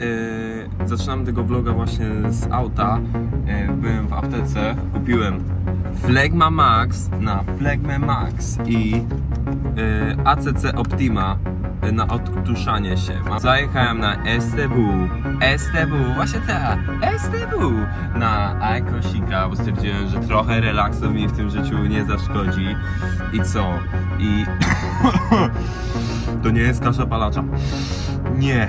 Yy, zaczynam tego vloga właśnie z auta. Yy, byłem w aptece, kupiłem Flegma Max na Flegmę Max i yy, ACC Optima na odtuszanie się. Zajechałem na STW, STW, właśnie ta, STW na iCrossika, bo stwierdziłem, że trochę relaksu mi w tym życiu nie zaszkodzi. I co? I to nie jest kasza palacza. Nie.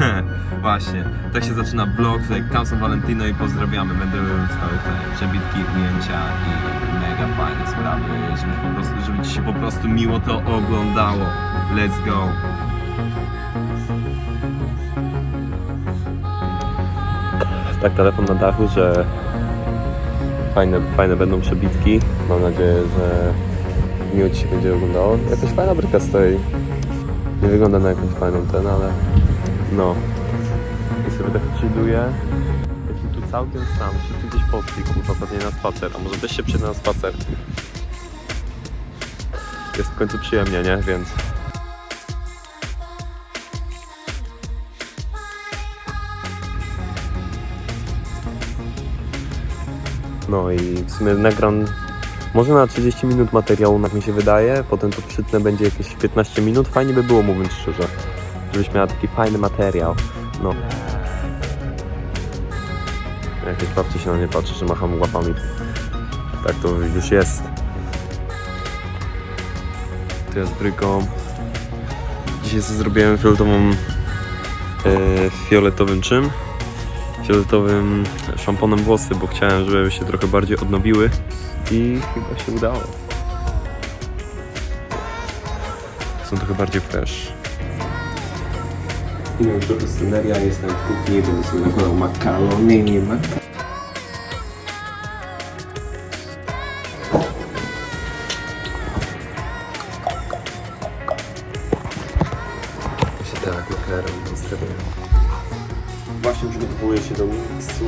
Właśnie, tak się zaczyna vlog, tutaj tam są Valentino i pozdrawiamy. Będę wstały te przebitki, ujęcia i mega fajne sprawy, żeby, po prostu, żeby Ci się po prostu miło to oglądało. Let's go! tak telefon na dachu, że fajne, fajne będą przebitki. Mam nadzieję, że miło Ci się będzie oglądało. Jakaś fajna bryka stoi. Nie wygląda na jakąś fajną ten, ale no. I sobie tak chilluję. Jestem tu całkiem sam. Wszyscy gdzieś poszli, kurwa, pewnie na spacer. A może też się przyda na spacer. Jest w końcu przyjemnie, nie? Więc No i w sumie nagram może na 30 minut materiału, jak mi się wydaje, potem to przytnę będzie jakieś 15 minut. Fajnie by było, mówiąc szczerze, żebyś miała taki fajny materiał. No. Jakieś babcie się na nie patrzy, że macham łapami. Tak to już jest. To z bryką. Dzisiaj sobie zrobiłem fioletową, e, fioletowym czym? fioletowym szamponem włosy, bo chciałem, żeby się trochę bardziej odnowiły i chyba się udało. Są trochę bardziej fresh. Już trochę sceneria, jestem w kuchni, będę sobie nakładał makaroni. Właśnie tak, makaron pozdrawiam. Właśnie przygotowuję się do miksu.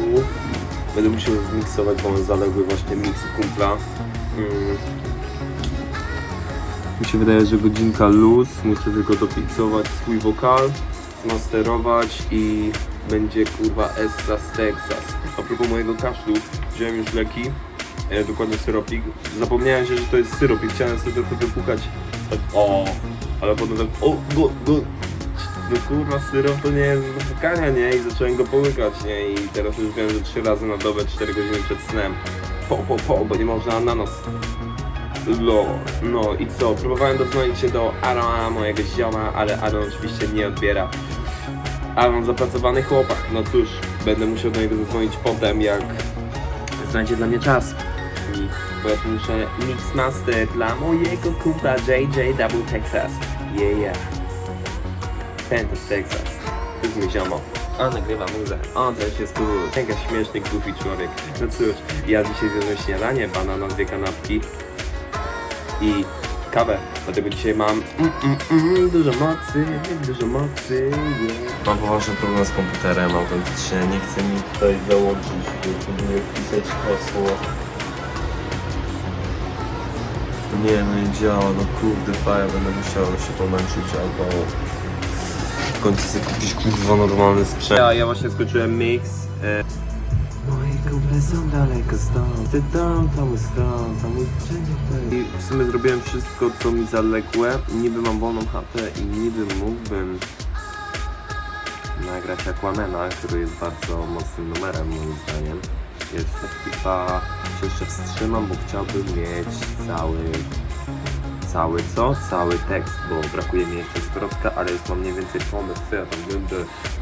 Będę musiał zmiksować, bo mam zaległy właśnie miks kumpla. Mm. Mi się wydaje, że godzinka luz. Muszę tylko dopiksować swój wokal, zmasterować i będzie kurwa Essa z Texas. A propos mojego kaszlu, wziąłem już leki, e, dokładnie syropik. Zapomniałem się, że to jest syrop i chciałem sobie trochę wypukać. Tak, o, ale potem tak, o, go, go, no kurwa, syrop to nie jest do nie? I zacząłem go połykać, nie? I teraz już wiem, że trzy razy na dobę, 4 godziny przed snem. Po, po, po, bo nie można na noc. Lo, no i co? Próbowałem dodzwonić się do Arona, mojego zioma, ale Aaron oczywiście nie odbiera. Aaron zapracowany chłopak, no cóż, będę musiał do niego zadzwonić potem, jak znajdzie dla mnie czas. I bo ja tu muszę mix master dla mojego kumpla JJ Double Texas. Yeah, yeah. Pentas Texas. To jest mój ziomo. On nagrywa muzę. On też jest tu. Mega śmieszny, goofy człowiek. No cóż, ja dzisiaj zjadłem śniadanie, banana, dwie kanapki i kawę. Dlatego dzisiaj mam mm, mm, mm, dużo mocy, dużo mocy, yeah. Mam poważny problem z komputerem, autentycznie nie chce mi tutaj załączyć, próbuję wpisać hasło. Nie, no nie działa, no kurde, faja, będę musiał się pomęczyć albo w końcu sobie kupić kurwa normalny sprzęt. Ja, ja właśnie skończyłem mix. E, Moje kumple są daleko stąd, ty dom, to mój stron, I w sumie zrobiłem wszystko, co mi zaległe. Niby mam wolną chatę i niby mógłbym nagrać Aquamena, który jest bardzo mocnym numerem moim zdaniem. Jeszcze chyba się jeszcze wstrzymam, bo chciałbym mieć cały, cały co? Cały tekst, bo brakuje mi jeszcze zwrotka, ale już mam mniej więcej pomysł, co ja tam będę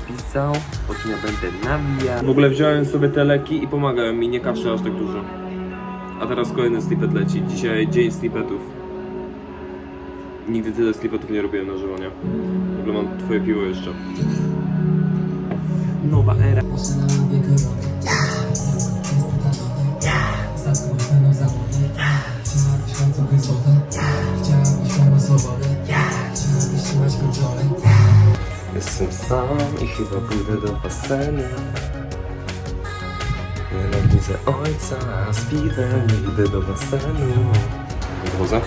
pisał, po czym ja będę nawijał. W ogóle wziąłem sobie te leki i pomagają mi, nie kaszlę aż tak dużo. A teraz kolejny snippet leci. Dzisiaj dzień snippetów. Nigdy tyle snippetów nie robiłem na żywo, nie? W ogóle mam twoje piwo jeszcze. Nowa era. Jestem sam i chyba pójdę do basenu. Nienawidzę ojca, z piwem idę do basenu. Woza?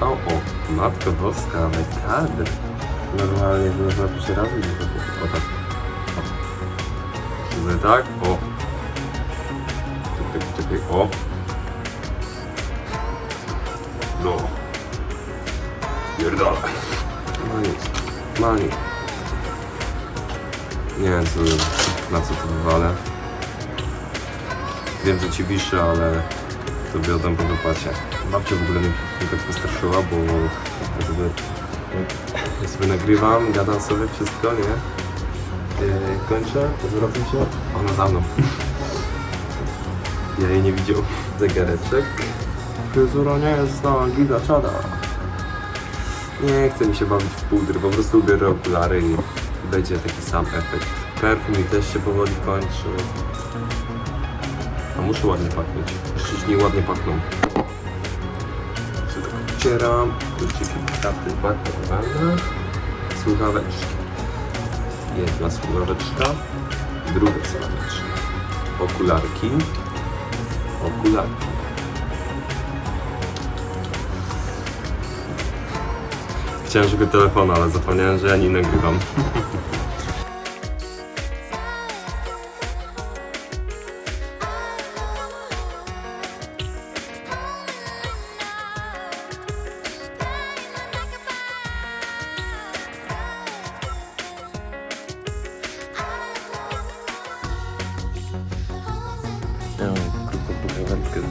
O, o, Matko Boska, ale kadr. Normalnie można pierwszy raz widzieć takich fotach. sobie tak, o. Czekaj, czekaj, o. No. Pierdolę. No nic. No nic. Nie wiem co, na co to wywalę. Wiem, że ci wiszę, ale sobie oddam po wypłacie. Babcia w ogóle mnie tak wystraszyła, bo ja sobie, ja sobie nagrywam, gadam sobie wszystko, nie? Yy, kończę, odwracam się, ona za mną. Ja jej nie widział. Zegareczek. Fryzura nie jest ta giga czada. Nie chce mi się bawić w pudry, po prostu ubiorę okulary i będzie taki sam efekt. Perfum mi też się powoli kończy. A muszę ładnie pachnąć. Mężczyźni ładnie pachną. Sobie tak odcieram. Kluczyki, karty, paktowane. Słuchaweczki. Jedna słuchaweczka. Druga słuchaweczka. Okularki. Okularki. Chciałem szukać telefonu, ale zapomniałem, że ja nie nagrywam.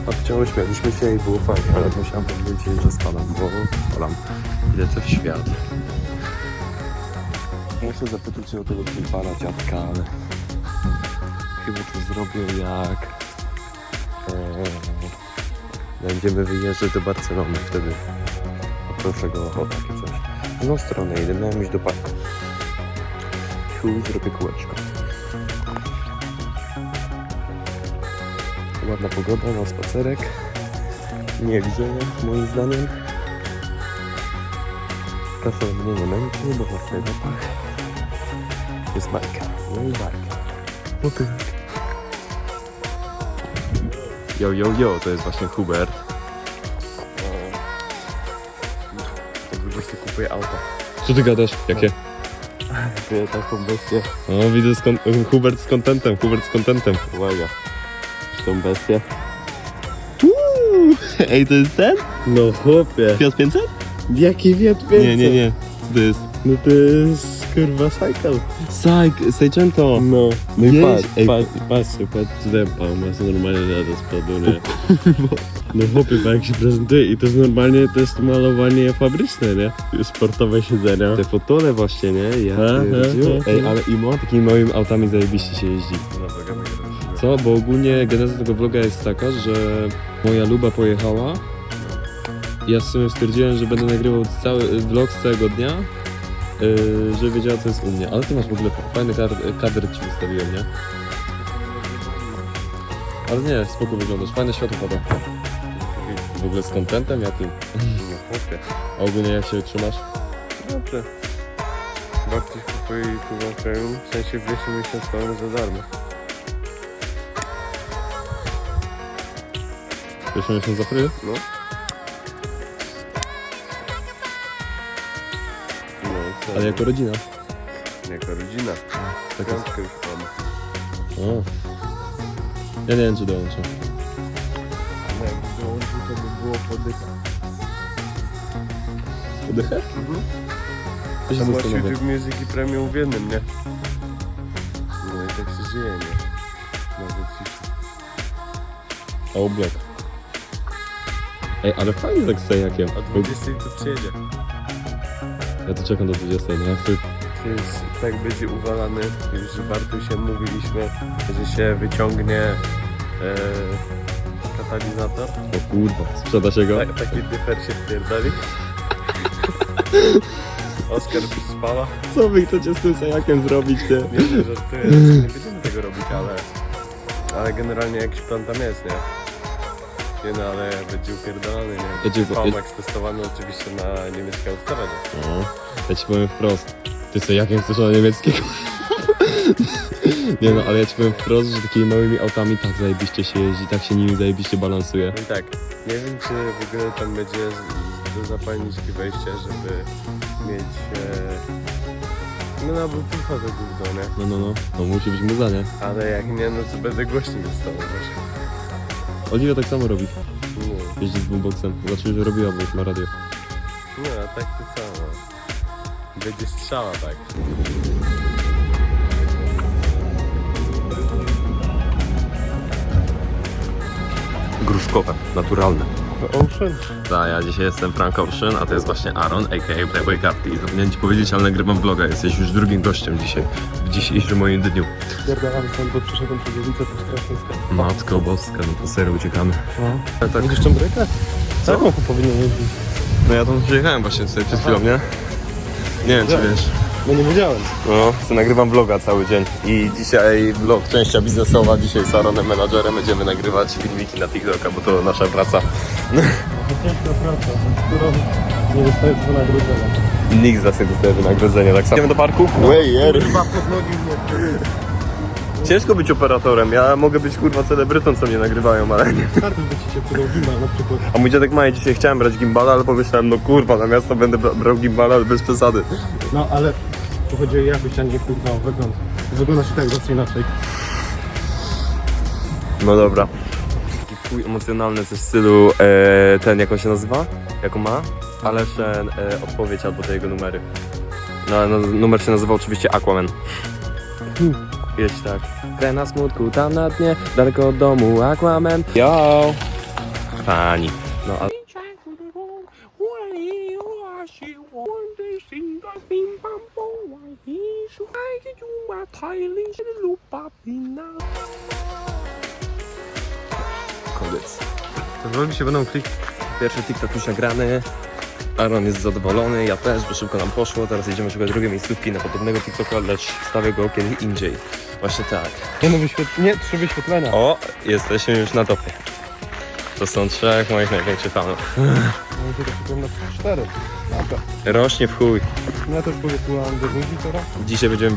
Babcią, śmialiśmy się i było fajnie, ale musiałem powiedzieć że spadam, bo spadam. Lecę w świat. Muszę zapytać się o tego pana dziadka, ale chyba to zrobię jak e, będziemy wyjeżdżać do Barcelony wtedy. Poproszę go o takie coś. W drugą stronę idę, miałem iść do parku. Tu zrobię kółeczko. Ładna pogoda na spacerek. Nie widzenia, moim zdaniem. Kafe mnie nie męczy, bo ma swój zapach. Jest bajka. No i bajka. Okej. Yo, yo, yo, to jest właśnie Hubert. To po prostu kupuje auto. Co ty gadasz? Jakie? Kupuję taką bestię. O, widzę z kon- Hubert z kontentem, Hubert z kontentem. Uwaga. Tą bestię. Ej, to jest ten? No chłopie. Fiat 500? Jaki wiatr Nie, nie, nie. Co to jest? No to jest kurwa cycle. Sajk, Seicento. No. No i Jeź- patrz, Ej. patrz, patrz, patrz, dępa, masz normalnie to spodu, nie? No chłopie, bo jak się prezentuje i to jest normalnie, to jest malowanie fabryczne, nie? Sportowe siedzenia. Te fotole właśnie, nie? Ja Aha, pierdziu. aha. Ej, ale Imo takimi małymi autami zajebiście się jeździ. Co? Bo ogólnie geneza tego vloga jest taka, że moja luba pojechała. Ja sobie stwierdziłem, że będę nagrywał cały vlog z całego dnia, yy, żeby wiedziała co jest u mnie. Ale ty masz w ogóle fajny kadr ci wystawiłem, nie? Ale nie, spoko wyglądasz, fajne światło pada. W ogóle z kontentem jakim? No. A ogólnie jak się trzymasz? Dobrze. Babci kupuje tu premium, w sensie w miesiąc pełny za darmo. Pierwszy miesiąc za free? No. Ale jako rodzina. Jako rodzina. Tak jest. Piątkę już mamy. O. Ja nie wiem czy dołączę. No jakby dołączył, to by było podycha. Podychę? Mhm. To się Tam masz zastanawiam. YouTube Music i Premium w jednym, nie? No i tak się żyje, nie? Nawet ciszy. O, blok. Ej, ale fajnie tak z Sejakiem. A 20 to przyjedzie. Ja to czekam do 20, no ja chcę... Przecież tak będzie uwalany, już z Bartusiem mówiliśmy, że się wyciągnie e, katalizator. O kurwa, sprzeda się go? Tak, taki dyfer się wpierdali. Oskar spała. Co wy chcecie z tym Sejakiem zrobić? Nie, nie żartuję, nie będziemy tego robić, ale, ale generalnie jakiś plan tam jest, nie? Nie no, ale będzie upierdolony, nie? Jedzie- VMAX testowany oczywiście na niemieckiej autostradzie. No, ja ci powiem wprost. Ty Sejakiem chcesz na niemieckiego? Nie no, ale ja ci powiem wprost, że takimi małymi autami tak zajebiście się jeździ, tak się nimi zajebiście balansuje. No i tak, nie wiem czy w ogóle tam będzie z- do zapalniczki wejście, żeby mieć e, No na Bluetootha to gówno, nie? No, no, no. To musi być muza, nie? Ale jak nie, no to będę głośnik dostawał, wiesz? Oliwia tak samo robi. Nie, Jeździ z boomboxem. Znaczy, że robiła, bo już ma radio. nie, a tak to samo. Będzie strzała tak. Gruszkowe, naturalne. Ocean? Tak, ja dzisiaj jestem Frank Ocean, a to jest właśnie Aaron, a.k.a. Playboy Carti. Zapomniałem ci powiedzieć, ale nagrywam vloga. Jesteś już drugim gościem dzisiaj, w dzisiejszym moim dniu. Pierdolamy stąd, bo przyszedłem przez ulicę, to strasznie. Matko boska, no to serio uciekamy. No. tak. Widzisz tą brykę? Co? Jaką tu powinien jeździć? No ja tam przyjechałem właśnie sobie przed chwilą, nie? Nie wiem, czy wiesz. No nie wiedziałem. No, to nagrywam vloga cały dzień i dzisiaj vlog częścią biznesowa. Dzisiaj z Aaronem, menadżerem będziemy nagrywać filmiki na TikToka, bo to nasza praca. Ciężka praca, za którą nie dostajesz wynagrodzenia. Nikt z nas nie dostaje wynagrodzenia, tak samo. Idziemy do parku? Wejer. Chyba pod nogi mnie. Ciężko być operatorem, ja mogę być kurwa celebrytą, co mnie nagrywają, ale nie. Karty by ci się przydał gimbal na przykład. A mój dziadek ma, dzisiaj chciałem brać gimbala, ale pomyślałem, no kurwa, na miasto będę bra- brał gimbala, ale bez przesady. No ale tu chodzi o jakość, a nie kurwa o wygląd. Wyglądasz i tak zawsze inaczej. No dobra. Chuj emocjonalny coś w stylu, e, ten jak on się nazywa? Jak on ma? Aleszen, e, odpowiedź albo te jego numery. No, no, numer się nazywa oczywiście Aquaman. Wiesz tak. Kraj na smutku, tam na dnie, daleko od domu, Aquaman. Yo! Fani. No, a... Koniec. To vlogi się będą klik. Pierwszy TikTok już nagrany. Aaron jest zadowolony, ja też, bo szybko nam poszło. Teraz jedziemy szukać drugiej miejscówki na podobnego TikToka, lecz wstawię go kiedy indziej. Właśnie tak. Nie no wyświet... Nie, trzy wyświetlenia. O, jesteśmy już na topie. To są trzech moich największych fanów. No to na cztery. Dobra. Rośnie w chuj. Ja też powysyłałem do ludzi teraz. Dzisiaj będziemy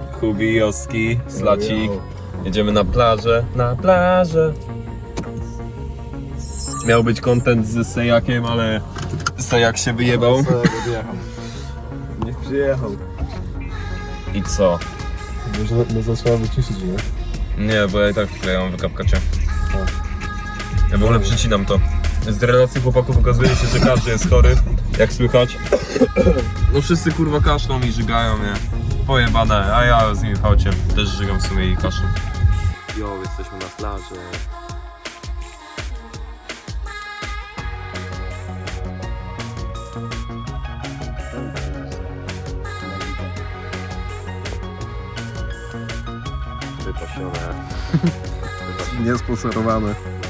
Hubi, Joski, Slacik. Jedziemy na plażę, na plażę. Miał być content z Sejakiem, ale Sejak się wyjebał. Niech przyjechał. I co? Może no, zaczęła wyciszyć, nie? Nie, bo ja i tak wklejam wykapkacie. Ja w ogóle przycinam to. Z relacji chłopaków okazuje się, że każdy jest chory, jak słychać. No wszyscy kurwa kaszlą i żygają mnie. Pojebane, a ja z nimi w aucie też żygam w sumie i kaszlę. Jo, jesteśmy na plaży. Wypasione. Niesponsorowane.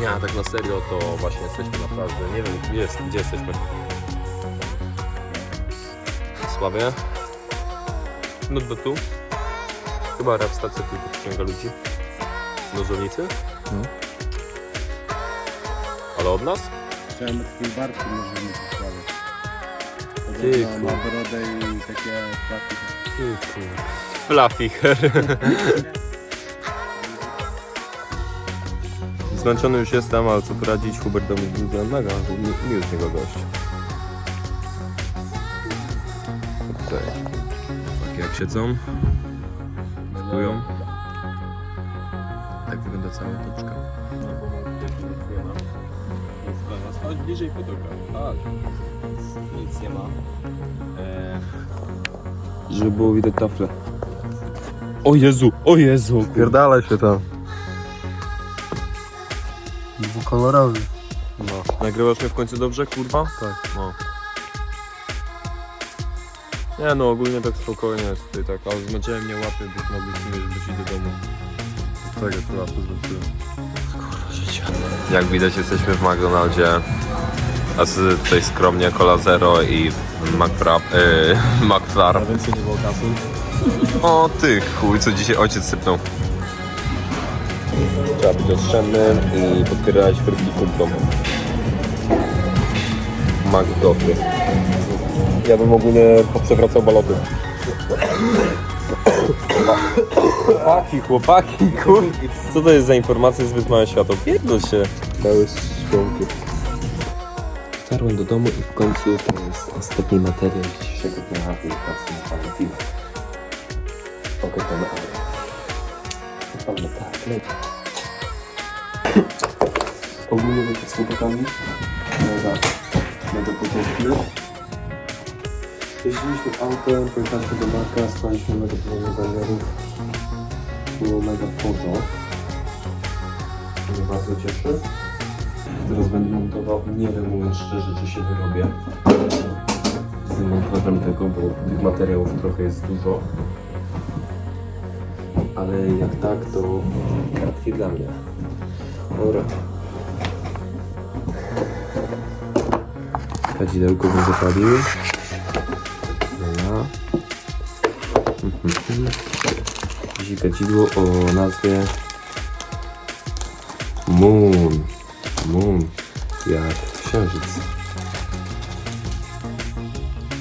Nie, a tak na serio to właśnie jesteśmy na plaży. Nie wiem, gdzie, jest, gdzie jesteśmy. Sławie? No do tu. Chyba rap stacja tylko przyciąga ludzi. Nożownicy? No. Ale od nas? Chciałem takiej barki sławy. Ty, Ma brodę i takie klapki. Fluffy Zmęczony już jestem, ale co poradzić, Hubert do mnie był mega mi- miły z niego gość. Tutaj. Takie jak siedzą, kupują. Tak wygląda cała otoczka. Chodź bliżej potoka. Chodź. Nic nie ma. Eee, żeby było widać tafle. O Jezu, o Jezu! Pierdalaj się tam. Dwukolorowy. No. Nagrywasz mnie w końcu dobrze, kurwa? Tak. No. Nie no, ogólnie tak spokojnie jest tutaj tak, ale zmęczyłem mnie łapy, byś mogli w sumie wrócić do domu. Czego tu łapy zmęczyłem? Kurwa, życia. Jak widać jesteśmy w McDonaldzie. A co tutaj skromnie Cola Zero i McFrap, yy, McFlar. Więcej nie było kasy. O ty chuj, co dzisiaj ojciec sypnął. Trzeba być oszczędnym i podpierać frytki kumplom. McDofy. Ja bym ogólnie poprzewracał baloty. Chłopaki, chłopaki, kur... Co to jest za informacja zbyt małe światło? Pierdol się. Cały szkłonki. Dotarłem do domu i w końcu to jest ostatni materiał dzisiejszego dnia pracy na. Okej, to ale... Naprawdę tak, leci. Ogólnie wiecie z chłopakami? Mega, mega podziękuję. Jeździliśmy autem, pojechaliśmy do Marka, słuchaliśmy mega pełnych bangerów. Było mega w porządku. Mnie bardzo cieszy. Teraz będę montował, nie wiem mówiąc szczerze, czy się wyrobię z montażem tego, bo tych materiałów trochę jest dużo. Ale jak tak, to łatwiej dla mnie. Dobra. Kadzidełko bym zapalił. Dobra. Mhm. Dzisiaj kadzidło o nazwie Moon. Moon. Jak księżyc.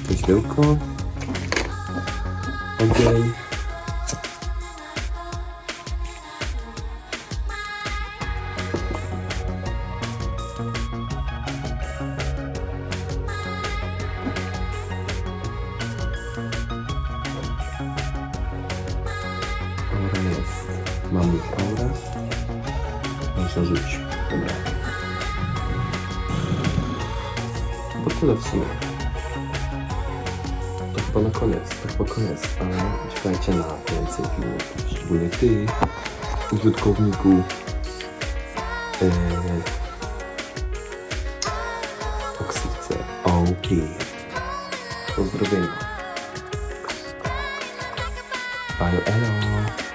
Kadzidełko. Ogień. Aura To tyle w sumie. To chyba na koniec, to chyba koniec, ale czekajcie na więcej filmów, szczególnie ty, użytkowniku yy, Oksywce OP. Pozdrowienia. Bye, elo.